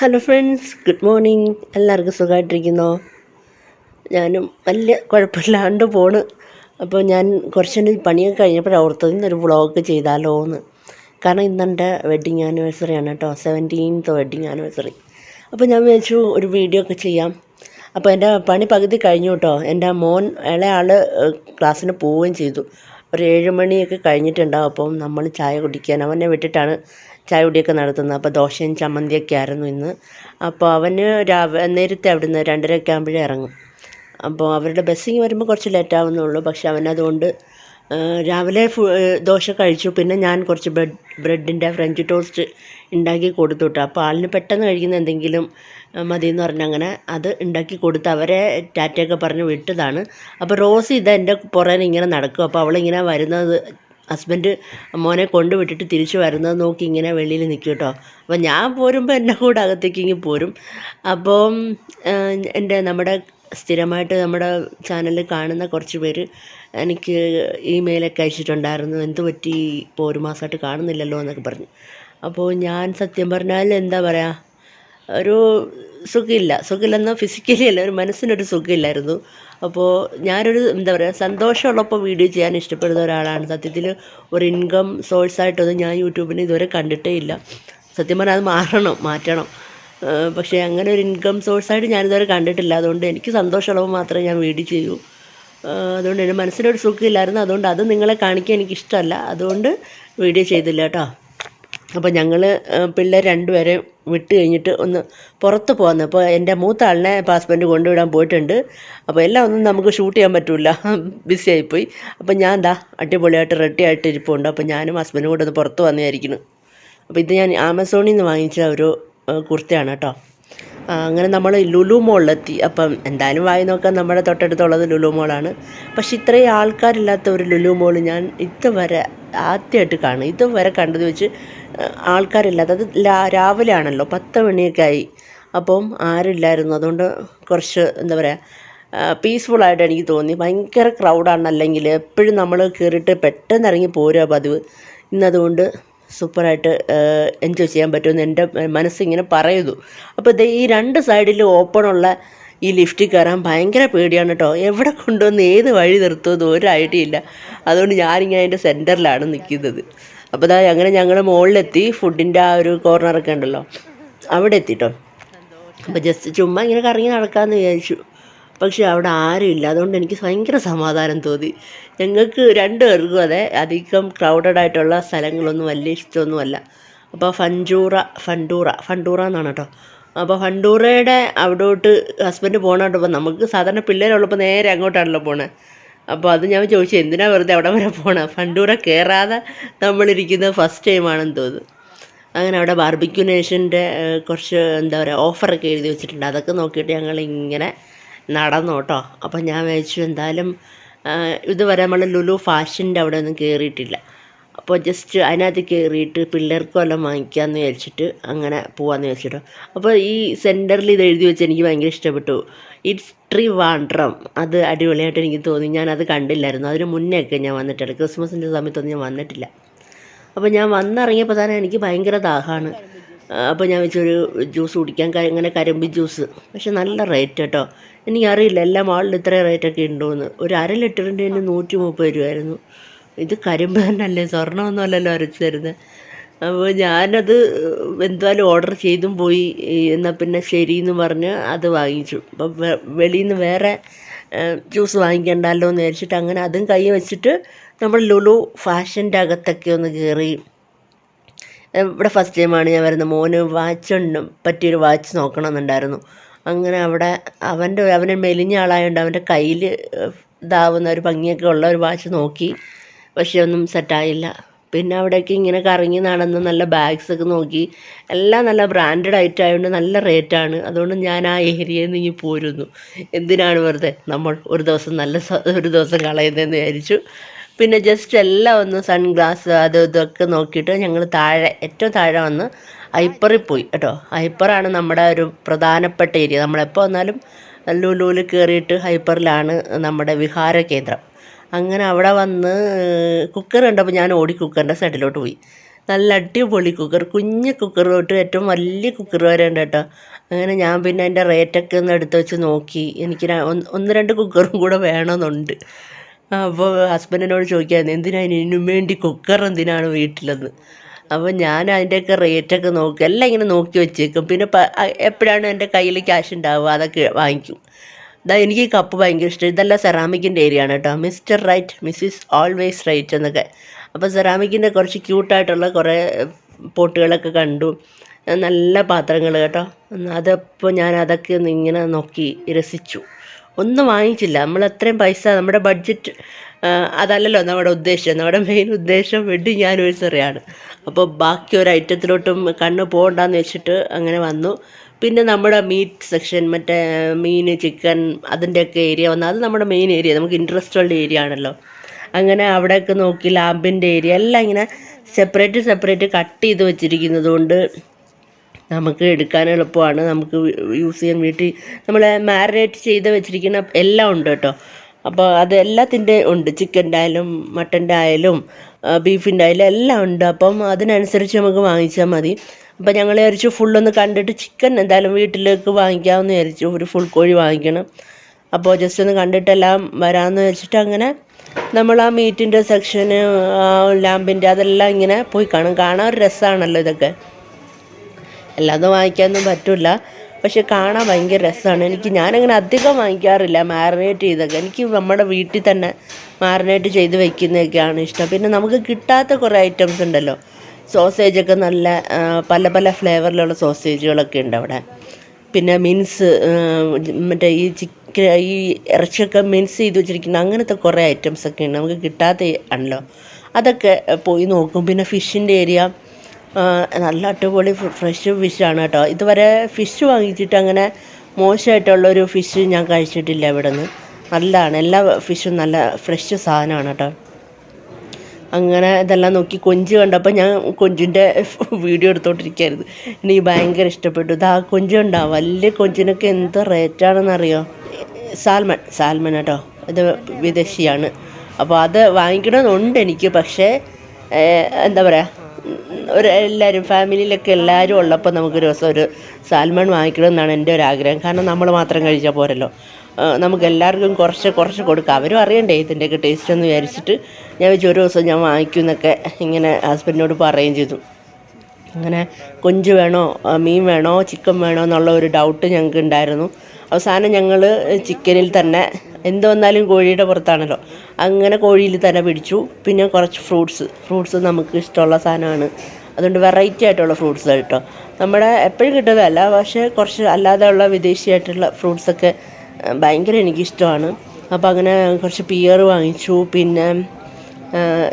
Hello friends good morning എല്ലാവർക്കും സുഖമായിട്ടിരിക്കുന്നോ? ഞാനും വലിയ കുഴപ്പമില്ലാണ്ട് പോണ്. അപ്പോൾ ഞാൻ കുറച്ച് പണിയൊക്കെ കഴിഞ്ഞപ്പോഴാണ് ഓർത്തത് ഇന്നൊരു വ്ളോഗ് ചെയ്താലോ എന്ന് കാരണം ഇന്നെന്റെ വെഡ്ഡിങ് ആനിവേഴ്സറി ആണ് കേട്ടോ. സെവന്റീൻത്ത് വെഡ്ഡിങ് ആനിവേഴ്സറി അപ്പോൾ ഞാൻ വിചാരിച്ചു ഒരു വീഡിയോ ഒക്കെ ചെയ്യാം. അപ്പോൾ എന്റെ പണി പകുതി കഴിഞ്ഞു കേട്ടോ. എന്റെ മോൻ ഇളയാൾ ക്ലാസ്സിന് പോവുകയും ചെയ്തു. ഒരു ഏഴ് മണിയൊക്കെ കഴിഞ്ഞിട്ടുണ്ടാവും. അപ്പം നമ്മൾ ചായ കുടിക്കാൻ അവനെ വിട്ടിട്ടാണ് ചായ കുടിയൊക്കെ നടത്തുന്നത്. അപ്പോൾ ദോശയും ചമ്മന്തിയൊക്കെ ആയിരുന്നു ഇന്ന്. അപ്പോൾ അവന് രാവിലെ നേരത്തെ അവിടുന്ന് രണ്ടരയൊക്കെ ആകുമ്പോഴേ ഇറങ്ങും. അപ്പോൾ അവരുടെ ബസ്സിങ് വരുമ്പോൾ കുറച്ച് ലേറ്റ് ആവുന്നുള്ളൂ. പക്ഷെ അവനതുകൊണ്ട് രാവിലെ ഫു ദോശ കഴിച്ചു. പിന്നെ ഞാൻ കുറച്ച് ബ്രെഡ് ബ്രെഡിന്റെ ഫ്രഞ്ച് ടോസ്റ്റ് ഉണ്ടാക്കി കൊടുത്തു വിട്ടു അപ്പോൾ ആളിന് പെട്ടെന്ന് കഴിക്കുന്ന എന്തെങ്കിലും മതി എന്ന് പറഞ്ഞങ്ങനെ അത് ഉണ്ടാക്കി കൊടുത്ത് അവരെ ടാറ്റയൊക്കെ പറഞ്ഞ് വിട്ടതാണ്. അപ്പോൾ റോസ് ഇത് എന്റെ പുറകിൽ ഇങ്ങനെ നടക്കും. അപ്പോൾ അവളിങ്ങനെ വരുന്നത് ഹസ്ബൻഡ് മോനെ കൊണ്ടുവിട്ടിട്ട് തിരിച്ചു വരുന്നത് നോക്കി ഇങ്ങനെ വെളിയിൽ നിൽക്കും കേട്ടോ. അപ്പോൾ ഞാൻ പോരുമ്പോൾ എന്റെ കൂടെ അകത്തേക്ക് ഇങ്ങ് പോരും. അപ്പോൾ എന്റെ നമ്മുടെ സ്ഥിരമായിട്ട് നമ്മുടെ ചാനലിൽ കാണുന്ന കുറച്ച് പേര് എനിക്ക് ഇമെയിലൊക്കെ അയച്ചിട്ടുണ്ടായിരുന്നു. എന്ത് പറ്റി? ഇപ്പോൾ ഒരു മാസമായിട്ട് കാണുന്നില്ലല്ലോ എന്നൊക്കെ പറഞ്ഞു. അപ്പോൾ ഞാൻ സത്യം പറഞ്ഞാൽ എന്താ പറയുക ഒരു സുഖമില്ല. സുഖമില്ലെന്ന് ഫിസിക്കലി അല്ല ഒരു മനസ്സിനൊരു സുഖമില്ലായിരുന്നു. അപ്പോൾ ഞാനൊരു എന്താ പറയുക സന്തോഷമുള്ളപ്പോൾ വീഡിയോ ചെയ്യാൻ ഇഷ്ടപ്പെടുന്ന ഒരാളാണ്. സത്യത്തിൽ ഒരു ഇൻകം സോഴ്സായിട്ടൊന്നും ഞാൻ യൂട്യൂബിന് ഇതുവരെ കണ്ടിട്ടേ ഇല്ല. സത്യം പറഞ്ഞാൽ അത് മാറണം മാറ്റണം. പക്ഷേ അങ്ങനെ ഒരു ഇൻകം സോഴ്സായിട്ട് ഞാനിതുവരെ കണ്ടിട്ടില്ല. അതുകൊണ്ട് എനിക്ക് സന്തോഷമുള്ളപ്പോൾ മാത്രമേ ഞാൻ വീഡിയോ ചെയ്യൂ. അതുകൊണ്ട് എന്റെ മനസ്സിനൊരു സുഖമില്ലായിരുന്നു. അതുകൊണ്ട് അത് നിങ്ങളെ കാണിക്കാൻ എനിക്കിഷ്ടമല്ല. അതുകൊണ്ട് വീഡിയോ ചെയ്തില്ല കേട്ടോ. അപ്പോൾ ഞങ്ങൾ പിള്ളേർ രണ്ടുപേരെ വിട്ട് കഴിഞ്ഞിട്ട് ഒന്ന് പുറത്ത് പോകുന്നു അപ്പോൾ എന്റെ മൂത്ത ആളിനെ ഹസ്ബൻഡ് കൊണ്ടുവിടാൻ പോയിട്ടുണ്ട്. അപ്പോൾ എല്ലാം ഒന്നും നമുക്ക് ഷൂട്ട് ചെയ്യാൻ പറ്റില്ല ബിസി ആയിപ്പോയി. അപ്പോൾ ഞാൻ എന്താ അടിപൊളിയായിട്ട് റെഡി ആയിട്ട് ഇരിപ്പുണ്ട്. അപ്പോൾ ഞാനും ഹസ്ബൻഡും കൂടെ ഒന്ന് പുറത്ത് വന്നായിരിക്കുന്നു അപ്പോൾ ഇത് ഞാൻ ആമസോണിൽ നിന്ന് വാങ്ങിച്ച ഒരു കുർത്തയാണ് കേട്ടോ. അങ്ങനെ നമ്മൾ ലുലു മോളിലെത്തി. അപ്പം എന്തായാലും വായി നോക്കാൻ നമ്മുടെ തൊട്ടടുത്തുള്ളത് ലുലു മോളാണ്. പക്ഷെ ഇത്രയും ആൾക്കാരില്ലാത്ത ഒരു ലുലു മോൾ ഞാൻ ഇതുവരെ ആദ്യമായിട്ട് കാണും. ഇതുവരെ കണ്ടത് വെച്ച് ആൾക്കാരില്ലാത്ത അത് രാവിലെ ആണല്ലോ പത്ത് മണിയൊക്കെ ആയി അപ്പം ആരുമില്ലായിരുന്നു അതുകൊണ്ട് കുറച്ച് എന്താ പറയുക പീസ്ഫുള്ളായിട്ട് എനിക്ക് തോന്നി. ഭയങ്കര ക്രൗഡാണ് അല്ലെങ്കിൽ എപ്പോഴും നമ്മൾ കയറിയിട്ട് പെട്ടെന്ന് ഇറങ്ങി പോരുക പതിവ്. ഇന്നതുകൊണ്ട് സൂപ്പറായിട്ട് എൻജോയ് ചെയ്യാൻ പറ്റുമെന്ന് എന്റെ മനസ്സിങ്ങനെ പറയുന്നു. അപ്പോൾ ഇത് ഈ രണ്ട് സൈഡിലും ഓപ്പണുള്ള ഈ ലിഫ്റ്റിൽ കയറാൻ ഭയങ്കര പേടിയാണ് കേട്ടോ എവിടെ കൊണ്ടുവന്ന് ഏത് വഴി നിർത്തുമെന്ന് ഒരു ഐഡിയ ഇല്ല. അതുകൊണ്ട് ഞാനിങ്ങനെ അതിന്റെ സെന്ററിലാണ് നിൽക്കുന്നത്. അപ്പോൾ ഇതാ അങ്ങനെ ഞങ്ങൾ മുകളിലെത്തി ഫുഡിന്റെ ആ ഒരു കോർണറൊക്കെ ഉണ്ടല്ലോ. അവിടെ എത്തിട്ടോ അപ്പോൾ ജസ്റ്റ് ചുമ്മാ ഇങ്ങനെ കറങ്ങി നടക്കാമെന്ന് വിചാരിച്ചു. പക്ഷേ അവിടെ ആരുമില്ല അതുകൊണ്ട് എനിക്ക് ഭയങ്കര സമാധാനം തോന്നി. ഞങ്ങൾക്ക് രണ്ട് പേർക്കും അതെ അധികം ക്രൗഡഡ് ആയിട്ടുള്ള സ്ഥലങ്ങളൊന്നും വലിയ ഇഷ്ടമൊന്നുമല്ല. അപ്പോൾ ഫഞ്ചൂറ ഫണ്ടൂറ ഫണ്ടൂറ എന്നാണ് കേട്ടോ. അപ്പോൾ ഫണ്ടൂറയുടെ അവിടോട്ട് ഹസ്ബൻഡ് പോകണ അപ്പോൾ നമുക്ക് സാധാരണ പിള്ളേരുള്ളപ്പോൾ നേരെ അങ്ങോട്ടാണല്ലോ പോണത് അപ്പോൾ അത് ഞാൻ ചോദിച്ചു എന്തിനാണ് വെറുതെ അവിടെ വരെ പോകണം ഫണ്ടൂറ കയറാതെ നമ്മളിരിക്കുന്നത് ഫസ്റ്റ് ടൈമാണെന്ന് തോന്നുന്നു. അങ്ങനെ അവിടെ ബാർബിക്യൂ നേഷന്റെ കുറച്ച് എന്താ പറയുക ഓഫറൊക്കെ എഴുതി വെച്ചിട്ടുണ്ട്. അതൊക്കെ നോക്കിയിട്ട് ഞങ്ങൾ ഇങ്ങനെ നടന്നു കേട്ടോ അപ്പം ഞാൻ വിചാരിച്ചു എന്തായാലും ഇതുവരെ നമ്മൾ ലുലു ഫാഷന്റെ അവിടെ ഒന്നും കയറിയിട്ടില്ല അപ്പോൾ ജസ്റ്റ് അതിനകത്ത് കയറിയിട്ട് പിള്ളേർക്ക് വല്ലതും വാങ്ങിക്കാമെന്ന് വിചാരിച്ചിട്ട് അങ്ങനെ പോകാമെന്ന് വിചാരിച്ചിട്ടോ. അപ്പോൾ ഈ സെന്ററിൽ ഇത് എഴുതി വെച്ച് എനിക്ക് ഭയങ്കര ഇഷ്ടപ്പെട്ടു. ഇറ്റ്സ് ട്രീ വാണ്ട്രം അത് അടിപൊളിയായിട്ട് എനിക്ക് തോന്നി. ഞാൻ അത് കണ്ടില്ലായിരുന്നു. അതിന് മുന്നേ ഒക്കെ ഞാൻ വന്നിട്ടില്ല ക്രിസ്മസിന്റെ സമയത്തൊന്നും ഞാൻ വന്നിട്ടില്ല. അപ്പോൾ ഞാൻ വന്നിറങ്ങിയപ്പോൾ തന്നെ എനിക്ക് ഭയങ്കര ദാഹമാണ്. അപ്പോൾ ഞാൻ വെച്ചൊരു ജ്യൂസ് കുടിക്കാൻ ഇങ്ങനെ കരിമ്പി ജ്യൂസ്. പക്ഷെ നല്ല റേറ്റ് കേട്ടോ. എനിക്കറിയില്ല എല്ലാ മാളിലും ഇത്ര റേറ്റൊക്കെ ഉണ്ടോയെന്ന് ഒരു അര ലിറ്ററിന്റെ തന്നെ നൂറ്റി മുപ്പത് രൂപയായിരുന്നു. ഇത് കരിമ്പ് തന്നെയല്ലേ സ്വർണമൊന്നും അല്ലല്ലോ അരച്ച് തരുന്നത് അപ്പോൾ ഞാനത് എന്തായാലും ഓർഡർ ചെയ്തും പോയി. എന്നാൽ പിന്നെ ശരി എന്ന് പറഞ്ഞ് അത് വാങ്ങിച്ചു. അപ്പം വെളിയിൽ നിന്ന് വേറെ ജ്യൂസ് വാങ്ങിക്കണ്ടല്ലോ എന്ന് വിചാരിച്ചിട്ട് അങ്ങനെ അതും കൈ വെച്ചിട്ട് നമ്മൾ ലുലു ഫാഷന്റെ അകത്തൊക്കെ ഒന്ന് കയറി ഇവിടെ ഫസ്റ്റ് ടൈമാണ് ഞാൻ വരുന്നത്. മോന് വാച്ച് പറ്റിയൊരു വാച്ച് നോക്കണമെന്നുണ്ടായിരുന്നു. അങ്ങനെ അവിടെ അവന്റെ അവന് മെലിഞ്ഞ ആളായതുകൊണ്ട് അവന്റെ കയ്യിൽ ഇതാവുന്ന ഒരു ഭംഗിയൊക്കെ ഉള്ള ഒരു വാച്ച് നോക്കി. പക്ഷേ ഒന്നും സെറ്റായില്ല പിന്നെ അവിടേക്ക് ഇങ്ങനെ കറങ്ങി നടന്ന് നല്ല ബാഗ്സൊക്കെ നോക്കി. എല്ലാം നല്ല ബ്രാൻഡഡ് ആയിട്ട് ആയതുകൊണ്ട് നല്ല റേറ്റാണ് അതുകൊണ്ട് ഞാൻ ആ ഏരിയയിൽ നിന്ന് ഇങ്ങനെ പോരുന്നു. എന്തിനാണ് വെറുതെ? നമ്മൾ ഒരു ദിവസം നല്ല ഒരു ദിവസം കളയുന്നതെന്ന് വിചാരിച്ചു. പിന്നെ ജസ്റ്റ് എല്ലാം ഒന്ന് സൺഗ്ലാസ് അത് ഇതൊക്കെ നോക്കിയിട്ട് ഞങ്ങൾ താഴെ ഏറ്റവും താഴെ വന്ന് ഹൈപ്പറിൽ പോയി കേട്ടോ. ഹൈപ്പറാണ് നമ്മുടെ ഒരു പ്രധാനപ്പെട്ട ഏരിയ നമ്മളെപ്പോൾ വന്നാലും ലുലുവിൽ കയറിയിട്ട് ഹൈപ്പറിലാണ് നമ്മുടെ വിഹാര കേന്ദ്രം. അങ്ങനെ അവിടെ വന്ന് കുക്കർ കണ്ടപ്പോൾ ഞാൻ ഓടി കുക്കറിന്റെ സൈഡിലോട്ട് പോയി. നല്ല അടിപൊളി കുക്കർ കുഞ്ഞ് കുക്കർ തൊട്ട് ഏറ്റവും വലിയ കുക്കർ വരെ ഉണ്ട് കേട്ടോ. അങ്ങനെ ഞാൻ പിന്നെ അതിന്റെ റേറ്റൊക്കെ ഒന്ന് എടുത്ത് വെച്ച് നോക്കി. എനിക്ക് ഒന്ന് രണ്ട് കുക്കറും കൂടെ വേണമെന്നുണ്ട്. അപ്പോൾ ഹസ്ബൻഡിനോട് ചോദിക്കായിരുന്നു എന്തിനാണ് ഇതിനു വേണ്ടി കുക്കർ എന്തിനാണ് വീട്ടിലെന്ന് അപ്പോൾ ഞാൻ അതിന്റെയൊക്കെ റേറ്റൊക്കെ നോക്കി എല്ലാം ഇങ്ങനെ നോക്കി വെച്ചേക്കും. പിന്നെ എപ്പോഴാണ് എന്റെ കയ്യിൽ ക്യാഷ് ഉണ്ടാവുക അതൊക്കെ വാങ്ങിക്കും. ഇതാ എനിക്ക് കപ്പ് ഭയങ്കര ഇഷ്ടം. ഇതെല്ലാം സെറാമിക്കിന്റെ ഏരിയ ആണ് കേട്ടോ. Mister right missus always right എന്നൊക്കെ. അപ്പോൾ സെറാമിക്കിന്റെ കുറച്ച് ക്യൂട്ടായിട്ടുള്ള കുറേ പോട്ടുകളൊക്കെ കണ്ടു. നല്ല പാത്രങ്ങൾ കേട്ടോ. അതപ്പോൾ ഞാൻ അതൊക്കെ ഒന്ന് ഇങ്ങനെ നോക്കി രസിച്ചു. ഒന്നും വാങ്ങിച്ചില്ല. നമ്മൾ അത്രയും പൈസ നമ്മുടെ ബഡ്ജറ്റ് അതല്ലല്ലോ നമ്മുടെ ഉദ്ദേശം. നമ്മുടെ മെയിൻ ഉദ്ദേശം വെഡിങ് ആനിവേഴ്സറിയാണ് അപ്പോൾ ബാക്കി ഒരു ഐറ്റത്തിലോട്ടും കണ്ണ് പോകണ്ടെന്ന് വെച്ചിട്ട് അങ്ങനെ വന്നു. പിന്നെ നമ്മുടെ മീറ്റ് സെക്ഷൻ മറ്റേ മീൻ ചിക്കൻ അതിന്റെയൊക്കെ ഏരിയ വന്നു. അത് നമ്മുടെ മെയിൻ ഏരിയ നമുക്ക് ഇൻട്രസ്റ്റ് ഉള്ള ഏരിയ ആണല്ലോ. അങ്ങനെ അവിടെയൊക്കെ നോക്കി ലാമ്പിന്റെ ഏരിയ എല്ലാം ഇങ്ങനെ സെപ്പറേറ്റ് സെപ്പറേറ്റ് കട്ട് ചെയ്ത് വെച്ചിരിക്കുന്നത് കൊണ്ട് നമുക്ക് എടുക്കാൻ എളുപ്പമാണ്. നമുക്ക് യൂസ് ചെയ്യാൻ വീട്ടിൽ നമ്മൾ മാരിനേറ്റ് ചെയ്ത് വെച്ചിരിക്കുന്ന എല്ലാം ഉണ്ട് കേട്ടോ. അപ്പോൾ അത് എല്ലാത്തിന്റെ ഉണ്ട്. ചിക്കന്റെ ആയാലും മട്ടന്റെ ആയാലും ബീഫിന്റെ ആയാലും എല്ലാം ഉണ്ട്. അപ്പം അതിനനുസരിച്ച് നമുക്ക് വാങ്ങിച്ചാൽ മതി. അപ്പോൾ ഞങ്ങൾ വിചാരിച്ചു ഫുള്ളൊന്ന് കണ്ടിട്ട് ചിക്കൻ എന്തായാലും വീട്ടിലേക്ക് വാങ്ങിക്കാമെന്ന് വിചാരിച്ചു. ഒരു ഫുൾ കോഴി വാങ്ങിക്കണം. അപ്പോൾ ജസ്റ്റ് ഒന്ന് കണ്ടിട്ടെല്ലാം വരാമെന്ന് വെച്ചിട്ട് അങ്ങനെ നമ്മൾ ആ മീറ്റിന്റെ സെക്ഷന് ലാമ്പിന്റെ അതെല്ലാം ഇങ്ങനെ പോയി കാണും. കാണാൻ ഒരു രസമാണല്ലോ ഇതൊക്കെ. അല്ലാതെ വാങ്ങിക്കാനൊന്നും പറ്റില്ല പക്ഷെ കാണാൻ ഭയങ്കര രസമാണ് എനിക്ക് ഞാനങ്ങനെ അധികം വാങ്ങിക്കാറില്ല. മാറിനേറ്റ് ചെയ്തൊക്കെ. എനിക്ക് നമ്മുടെ വീട്ടിൽ തന്നെ മാറിനേറ്റ് ചെയ്ത് വെക്കുന്നതൊക്കെയാണ് ഇഷ്ടം. പിന്നെ നമുക്ക് കിട്ടാത്ത കുറേ ഐറ്റംസ് ഉണ്ടല്ലോ. സോസേജൊക്കെ നല്ല പല പല ഫ്ലേവറിലുള്ള സോസേജുകളൊക്കെ ഉണ്ട് അവിടെ. പിന്നെ മിൻസ് മറ്റേ ഈ ചിക്കൻ ഈ ഇറച്ചിയൊക്കെ മിൻസ് ചെയ്ത് വെച്ചിരിക്കുന്ന അങ്ങനത്തെ കുറേ ഐറ്റംസ് ഒക്കെ ഉണ്ട്. നമുക്ക് കിട്ടാത്ത ആണല്ലോ. അതൊക്കെ പോയി നോക്കും. പിന്നെ ഫിഷിന്റെ ഏരിയ നല്ല അടിപൊളി ഫ്രഷ് ഫിഷാണ് കേട്ടോ. ഇതുവരെ ഫിഷ് വാങ്ങിച്ചിട്ട് അങ്ങനെ മോശമായിട്ടുള്ളൊരു ഫിഷ് ഞാൻ കഴിച്ചിട്ടില്ല ഇവിടെ നിന്ന് നല്ലതാണ്. എല്ലാ ഫിഷും നല്ല ഫ്രഷ് സാധനമാണ് കേട്ടോ. അങ്ങനെ ഇതെല്ലാം നോക്കി കൊഞ്ച് കണ്ടപ്പോൾ ഞാൻ കൊഞ്ചിന്റെ വീഡിയോ എടുത്തോണ്ടിരിക്കുകയായിരുന്നു എനിക്ക് ഭയങ്കര ഇഷ്ടപ്പെട്ടു. ഇത് ആ കൊഞ്ചുണ്ടാവും വലിയ കൊഞ്ചിനൊക്കെ എന്ത് റേറ്റാണെന്നറിയോ സാൽമൺ സാൽമൺ കേട്ടോ. ഇത് വിദേശിയാണ്. അപ്പോൾ അത് വാങ്ങിക്കണമെന്നുണ്ട് എനിക്ക്. പക്ഷേ എന്താ പറയുക ഒരു എല്ലാവരും ഫാമിലിയിലൊക്കെ എല്ലാവരും ഉള്ളപ്പോൾ നമുക്ക് ഒരു ദിവസം ഒരു സാൽമൺ വാങ്ങിക്കണം എന്നാണ് എന്റെ ഒരു ആഗ്രഹം. കാരണം നമ്മൾ മാത്രം കഴിച്ചാൽ പോരല്ലോ. നമുക്ക് എല്ലാവർക്കും കുറച്ച് കുറച്ച് കൊടുക്കാം. അവരും അറിയണ്ടേ ഇതിന്റെയൊക്കെ ടേസ്റ്റ് എന്ന് വിചാരിച്ചിട്ട് ഞാൻ വെച്ച് ഒരു ദിവസം ഞാൻ വാങ്ങിക്കും എന്നൊക്കെ ഇങ്ങനെ ഹസ്ബൻഡിനോട് പറയുകയും ചെയ്തു. അങ്ങനെ കൊഞ്ച് വേണോ മീൻ വേണോ ചിക്കൻ വേണോ എന്നുള്ള ഒരു ഡൗട്ട് ഞങ്ങൾക്ക് ഉണ്ടായിരുന്നു. അവസാനം ഞങ്ങൾ ചിക്കനിൽ തന്നെ എന്ത് വന്നാലും കോഴിയുടെ പുറത്താണല്ലോ. അങ്ങനെ കോഴിയിൽ തന്നെ പിടിച്ചു. പിന്നെ കുറച്ച് ഫ്രൂട്ട്സ് ഫ്രൂട്ട്സ് നമുക്ക് ഇഷ്ടമുള്ള സാധനമാണ് അതുകൊണ്ട് വെറൈറ്റി ആയിട്ടുള്ള ഫ്രൂട്ട്സ് കേട്ടോ. നമ്മുടെ എപ്പോഴും കിട്ടുന്നതല്ല പക്ഷേ കുറച്ച് അല്ലാതെ ഉള്ള വിദേശിയായിട്ടുള്ള ഫ്രൂട്ട്സൊക്കെ ഭയങ്കര എനിക്കിഷ്ടമാണ്. അപ്പോൾ അങ്ങനെ കുറച്ച് പിയർ വാങ്ങിച്ചു. പിന്നെ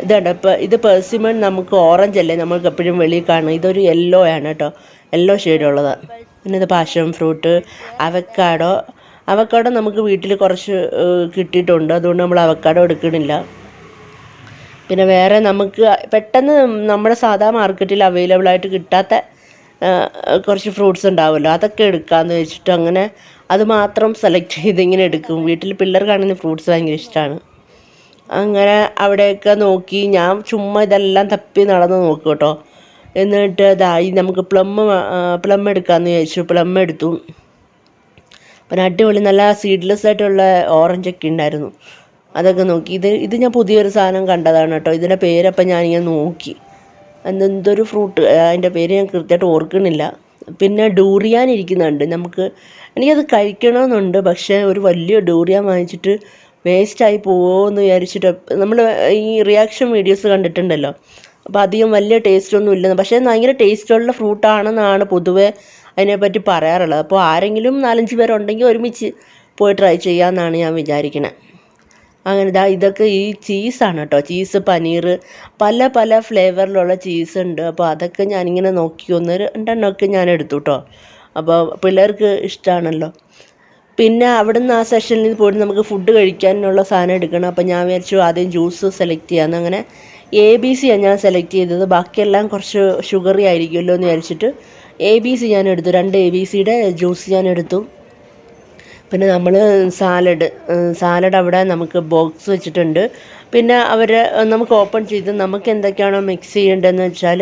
ഇതാണ് ഇപ്പം ഇത് പെർസിമൺ നമുക്ക് ഓറഞ്ച് അല്ലേ നമുക്ക് എപ്പോഴും വെളിയിൽ കാണും ഇതൊരു യെല്ലോ ആണ് കേട്ടോ. യെല്ലോ ഷെയ്ഡുള്ളതാണ് പിന്നെ ഇത് പാഷൻ ഫ്രൂട്ട് അവക്കാഡോ അവക്കാഡോ നമുക്ക് വീട്ടിൽ കുറച്ച് കിട്ടിയിട്ടുണ്ട്. അതുകൊണ്ട് നമ്മൾ അവക്കാഡോ എടുക്കണില്ല. പിന്നെ വേറെ നമുക്ക് പെട്ടെന്ന് നമ്മുടെ സാധാ മാർക്കറ്റിൽ അവൈലബിൾ ആയിട്ട് കിട്ടാത്ത കുറച്ച് ഫ്രൂട്ട്സ് ഉണ്ടാവുമല്ലോ. അതൊക്കെ എടുക്കാമെന്ന് വെച്ചിട്ട് അങ്ങനെ അത് മാത്രം സെലക്ട് ചെയ്ത് ഇങ്ങനെ എടുക്കും. വീട്ടിൽ കാണുന്ന ഫ്രൂട്ട്സ് ഭയങ്കര ഇഷ്ടമാണ് അങ്ങനെ അവിടെയൊക്കെ നോക്കി ഞാൻ ചുമ്മാ ഇതെല്ലാം തപ്പി നടന്ന് നോക്കും കേട്ടോ. എന്നിട്ട് ഇതായി നമുക്ക് പ്ലം പ്ലം എടുക്കാമെന്ന് ചോദിച്ചു പ്ലം എടുത്തു. പിന്നെ അടിപൊളി നല്ല സീഡ്ലെസ് ആയിട്ടുള്ള ഓറഞ്ചൊക്കെ ഉണ്ടായിരുന്നു. അതൊക്കെ നോക്കി. ഇത് ഇത് ഞാൻ പുതിയൊരു സാധനം കണ്ടതാണ് കേട്ടോ. ഇതിന്റെ പേരപ്പം ഞാനിങ്ങനെ നോക്കി. എന്തെന്തൊരു ഫ്രൂട്ട് അതിന്റെ പേര് ഞാൻ കൃത്യമായിട്ട് ഓർക്കണില്ല പിന്നെ ഡൂറിയാൻ ഇരിക്കുന്നുണ്ട്. നമുക്ക് എനിക്കത് കഴിക്കണമെന്നുണ്ട്. പക്ഷേ ഒരു വലിയ ഡൂറിയാൻ വാങ്ങിച്ചിട്ട് വേസ്റ്റായി പോവുമെന്ന് വിചാരിച്ചിട്ട് നമ്മൾ ഈ റിയാക്ഷൻ വീഡിയോസ് കണ്ടിട്ടുണ്ടല്ലോ. അപ്പോൾ അധികം വലിയ ടേസ്റ്റൊന്നും ഇല്ലെന്ന്. പക്ഷേ ഭയങ്കര ടേസ്റ്റുള്ള ഫ്രൂട്ടാണെന്നാണ് പൊതുവെ അതിനെപ്പറ്റി പറയാറുള്ളത്. അപ്പോൾ ആരെങ്കിലും നാലഞ്ച് പേരുണ്ടെങ്കിൽ ഒരുമിച്ച് പോയി ട്രൈ ചെയ്യാമെന്നാണ് ഞാൻ വിചാരിക്കണത് അങ്ങനെ ഇതാ ഇതൊക്കെ ഈ ചീസാണ് കേട്ടോ. ചീസ് പനീർ പല പല ഫ്ലേവറിലുള്ള ചീസ് ഉണ്ട്. അപ്പോൾ അതൊക്കെ ഞാനിങ്ങനെ നോക്കി ഒന്ന് രണ്ടെണ്ണമൊക്കെ ഞാൻ എടുത്തു കേട്ടോ അപ്പോൾ പിള്ളേർക്ക് ഇഷ്ടമാണല്ലോ പിന്നെ അവിടുന്ന് ആ സെഷനിൽ പോയിട്ട് നമുക്ക് ഫുഡ് കഴിക്കാനുള്ള സാധനം എടുക്കണം. അപ്പോൾ ഞാൻ വിചാരിച്ചു ആദ്യം ജ്യൂസ് സെലക്ട് ചെയ്യാമെന്ന് അങ്ങനെ എ ബി സി ആണ് ഞാൻ സെലക്ട് ചെയ്തത്. ബാക്കിയെല്ലാം കുറച്ച് ഷുഗറി ആയിരിക്കുമല്ലോ എന്ന് വിചാരിച്ചിട്ട് എ ബി സി ഞാൻ എടുത്തു. രണ്ട് എ ബി സിയുടെ ജ്യൂസ് ഞാൻ എടുത്തു. പിന്നെ നമ്മൾ സാലഡ് സാലഡ് അവിടെ നമുക്ക് ബോക്സ് വെച്ചിട്ടുണ്ട്. പിന്നെ അവർ നമുക്ക് ഓപ്പൺ ചെയ്ത് നമുക്ക് എന്തൊക്കെയാണോ മിക്സ് ചെയ്യേണ്ടതെന്ന് വെച്ചാൽ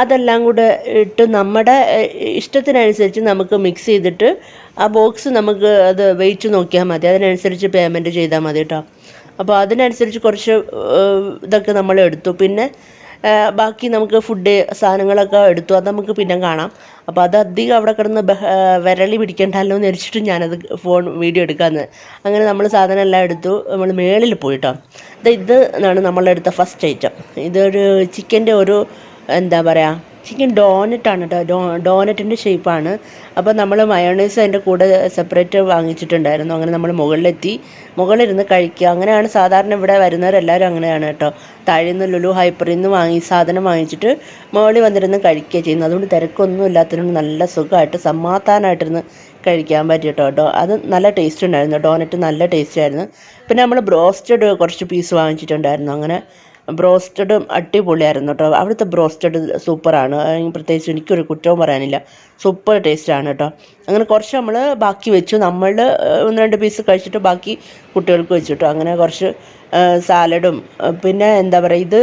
അതെല്ലാം കൂടെ ഇട്ട് നമ്മുടെ ഇഷ്ടത്തിനനുസരിച്ച് നമുക്ക് മിക്സ് ചെയ്തിട്ട് ആ ബോക്സ് നമുക്ക് അത് വെയിറ്റ് നോക്കിയാൽ മതി. അതിനനുസരിച്ച് പേയ്മെന്റ് ചെയ്താൽ മതി കേട്ടോ. അപ്പോൾ അതിനനുസരിച്ച് കുറച്ച് ഇതൊക്കെ നമ്മൾ എടുത്തു പിന്നെ ബാക്കി നമുക്ക് ഫുഡ് സാധനങ്ങളൊക്കെ എടുത്തു അത് നമുക്ക് പിന്നെ കാണാം. അപ്പോൾ അത് അധികം അവിടെ കിടന്ന് വിരളി പിടിക്കണ്ടല്ലോ എന്ന് വെച്ചിട്ട് ഞാനത് ഫോൺ വീഡിയോ എടുക്കാമെന്ന് അങ്ങനെ നമ്മൾ സാധനം എല്ലാം എടുത്തു നമ്മൾ മേളിൽ പോയിട്ടോ. ഇത് ഇത് എന്നാണ് നമ്മളെടുത്ത ഫസ്റ്റ് ഐറ്റം ഇതൊരു ചിക്കന്റെ ഒരു എന്താ പറയുക ചിക്കൻ ഡോനറ്റാണ് കേട്ടോ ഡോ ഡോനറ്റിന്റെ ഷേപ്പാണ് അപ്പോൾ നമ്മൾ മയോണൈസ് അതിന്റെ കൂടെ സെപ്പറേറ്റ് വാങ്ങിച്ചിട്ടുണ്ടായിരുന്നു. അങ്ങനെ നമ്മൾ മുകളിലെത്തി. മുകളിലിരുന്ന് കഴിക്കുക. അങ്ങനെയാണ് സാധാരണ ഇവിടെ വരുന്നവരെല്ലാവരും അങ്ങനെയാണ് കേട്ടോ. താഴെ നിന്ന് ലുലു ഹൈപ്പറിൽ നിന്ന് വാങ്ങി സാധനം വാങ്ങിച്ചിട്ട് മുകളിൽ വന്നിരുന്ന് കഴിക്കുക ചെയ്യുന്നത്. അതുകൊണ്ട് തിരക്കൊന്നും ഇല്ലാത്തതുകൊണ്ട് നല്ല സുഖമായിട്ട് സമാധാനമായിട്ടിരുന്ന് കഴിക്കാൻ പറ്റി കേട്ടോ. ഡോ അത് നല്ല ടേസ്റ്റ് ഉണ്ടായിരുന്നു. ഡോനറ്റ് നല്ല ടേസ്റ്റ് ആയിരുന്നു. പിന്നെ നമ്മൾ ബ്രോസ്റ്റഡ് കുറച്ച് പീസ് വാങ്ങിച്ചിട്ടുണ്ടായിരുന്നു. അങ്ങനെ ബ്രോസ്റ്റഡും അടിപൊളിയായിരുന്നു കേട്ടോ. അവിടുത്തെ ബ്രോസ്റ്റഡ് സൂപ്പറാണ്. പ്രത്യേകിച്ച് എനിക്കൊരു കുറ്റവും പറയാനില്ല. സൂപ്പർ ടേസ്റ്റാണ് കേട്ടോ. അങ്ങനെ കുറച്ച് നമ്മൾ ബാക്കി വെച്ചു. നമ്മൾ ഒന്ന് രണ്ട് പീസ് കഴിച്ചിട്ട് ബാക്കി കുട്ടികൾക്ക് വെച്ചു കേട്ടോ. അങ്ങനെ കുറച്ച് സാലഡും പിന്നെ എന്താ പറയുക ഇത്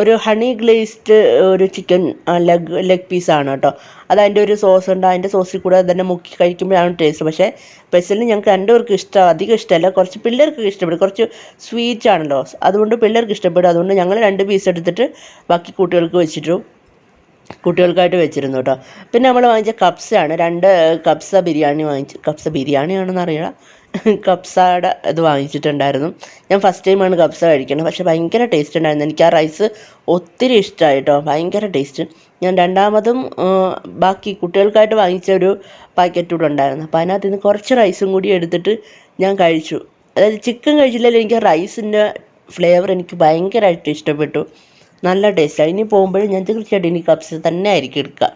ഒരു ഹണി ഗ്ലേസ്ഡ് ഒരു ചിക്കൻ ലെഗ് ലെഗ് പീസാണ് കേട്ടോ. അത് അതിന്റെ ഒരു സോസ് ഉണ്ട്. അതിന്റെ സോസിൽ കൂടെ തന്നെ മുക്കി കഴിക്കുമ്പോഴാണ് ടേസ്റ്റ് പക്ഷേ സ്പെഷ്യലി ഞങ്ങൾക്ക് രണ്ടുപേർക്ക് ഇഷ്ടം അധികം ഇഷ്ടമല്ല കുറച്ച് പിള്ളേർക്ക് ഇഷ്ടപ്പെടും. കുറച്ച് സ്വീറ്റ് ആണല്ലോ. അതുകൊണ്ട് പിള്ളേർക്ക് ഇഷ്ടപ്പെടും. അതുകൊണ്ട് ഞങ്ങൾ രണ്ട് പീസ് എടുത്തിട്ട് ബാക്കി കുട്ടികൾക്ക് വെച്ചിട്ടു. കുട്ടികൾക്കായിട്ട് വെച്ചിരുന്നു കേട്ടോ. പിന്നെ നമ്മൾ വാങ്ങിച്ച കപ്സയാണ് രണ്ട് കപ്സ ബിരിയാണി വാങ്ങിച്ചു കപ്സ ബിരിയാണിയാണെന്ന് അറിയില്ല കപ്സയുടെ ഇത് വാങ്ങിച്ചിട്ടുണ്ടായിരുന്നു. ഞാൻ ഫസ്റ്റ് ടൈമാണ് കപ്സ കഴിക്കുന്നത് പക്ഷേ ഭയങ്കര ടേസ്റ്റ് ഉണ്ടായിരുന്നു. എനിക്ക് ആ റൈസ് ഒത്തിരി ഇഷ്ടമായി കേട്ടോ ഭയങ്കര ടേസ്റ്റ് ഞാൻ രണ്ടാമതും ബാക്കി കുട്ടികൾക്കായിട്ട് വാങ്ങിച്ച ഒരു പാക്കറ്റ് കൂടെ ഉണ്ടായിരുന്നു. അപ്പോൾ അതിനകത്ത് നിന്ന് കുറച്ച് റൈസും കൂടി എടുത്തിട്ട് ഞാൻ കഴിച്ചു. അതായത് ചിക്കൻ കഴിച്ചില്ലെങ്കിൽ എനിക്ക് റൈസിന്റെ ഫ്ലേവർ എനിക്ക് ഭയങ്കരമായിട്ട് ഇഷ്ടപ്പെട്ടു. നല്ല ടേസ്റ്റാണ് ഇനി പോകുമ്പോഴും ഞാൻ തീർച്ചയായിട്ടും ഇനി കപ്സ് തന്നെ ആയിരിക്കും എടുക്കുക.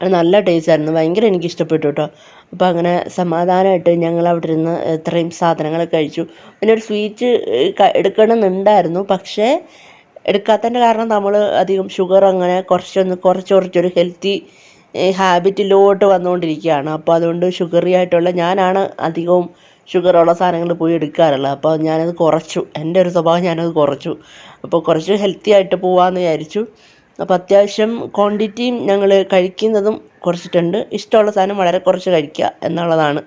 അത് നല്ല ടേസ്റ്റ് ആയിരുന്നു. ഭയങ്കര എനിക്ക് ഇഷ്ടപ്പെട്ടു കേട്ടോ. അപ്പോൾ അങ്ങനെ സമാധാനമായിട്ട് ഞങ്ങൾ അവിടെ ഇരുന്ന് ഇത്രയും സാധനങ്ങൾ കഴിച്ചു. പിന്നെ ഒരു സ്വീറ്റ് എടുക്കണമെന്നുണ്ടായിരുന്നു പക്ഷേ എടുക്കാത്തതിന്റെ കാരണം നമ്മൾ അധികം ഷുഗർ അങ്ങനെ കുറച്ചൊന്ന് കുറച്ച് കുറച്ചൊരു ഹെൽത്തി ഹാബിറ്റിലോട്ട് വന്നുകൊണ്ടിരിക്കുകയാണ്. അപ്പോൾ അതുകൊണ്ട് ഷുഗറി ആയിട്ടുള്ള ഞാനാണ് അധികവും ഷുഗറുള്ള സാധനങ്ങൾ പോയി എടുക്കാറുള്ളത് അപ്പോൾ ഞാനത് കുറച്ചു. എന്റെ ഒരു സ്വഭാവം ഞാനത് കുറച്ചു. അപ്പോൾ കുറച്ച് ഹെൽത്തി ആയിട്ട് പോവാമെന്ന് വിചാരിച്ചു. അപ്പോൾ അത്യാവശ്യം ക്വാണ്ടിറ്റിയും ഞങ്ങൾ കഴിക്കുന്നതും കുറച്ചിട്ടുണ്ട്. ഇഷ്ടമുള്ള സാധനം വളരെ കുറച്ച് കഴിക്കുക എന്നുള്ളതാണ്.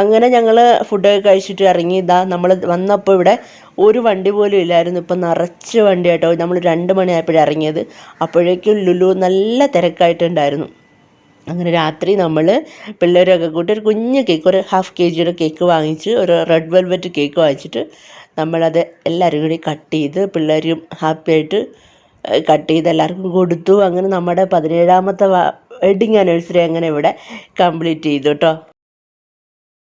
അങ്ങനെ ഞങ്ങൾ ഫുഡൊക്കെ കഴിച്ചിട്ട് ഇറങ്ങി. ഇതാ നമ്മൾ വന്നപ്പോൾ ഇവിടെ ഒരു വണ്ടി പോലും ഇല്ലായിരുന്നു. ഇപ്പം നിറച്ച് വണ്ടിയായിട്ടോ നമ്മൾ രണ്ട് മണിയായപ്പോഴാണ് ഇറങ്ങിയത്. അപ്പോഴേക്കും ലുലു നല്ല തിരക്കായിട്ടുണ്ടായിരുന്നു. അങ്ങനെ രാത്രി നമ്മൾ പിള്ളേരൊക്കെ കൂട്ടി ഒരു കുഞ്ഞു കേക്ക് ഒരു ഹാഫ് കെ ജിയുടെ കേക്ക് വാങ്ങിച്ച് ഒരു റെഡ് വെൽവെറ്റ് കേക്ക് വാങ്ങിച്ചിട്ട് നമ്മളത് എല്ലാവരും കൂടി കട്ട് ചെയ്ത് പിള്ളേരും ഹാപ്പി ആയിട്ട് കട്ട് ചെയ്ത് എല്ലാവർക്കും കൊടുത്തു. അങ്ങനെ നമ്മുടെ പതിനേഴാമത്തെ വെഡിങ് ആനിവേഴ്സറി അങ്ങനെ ഇവിടെ കംപ്ലീറ്റ് ചെയ്തു കേട്ടോ.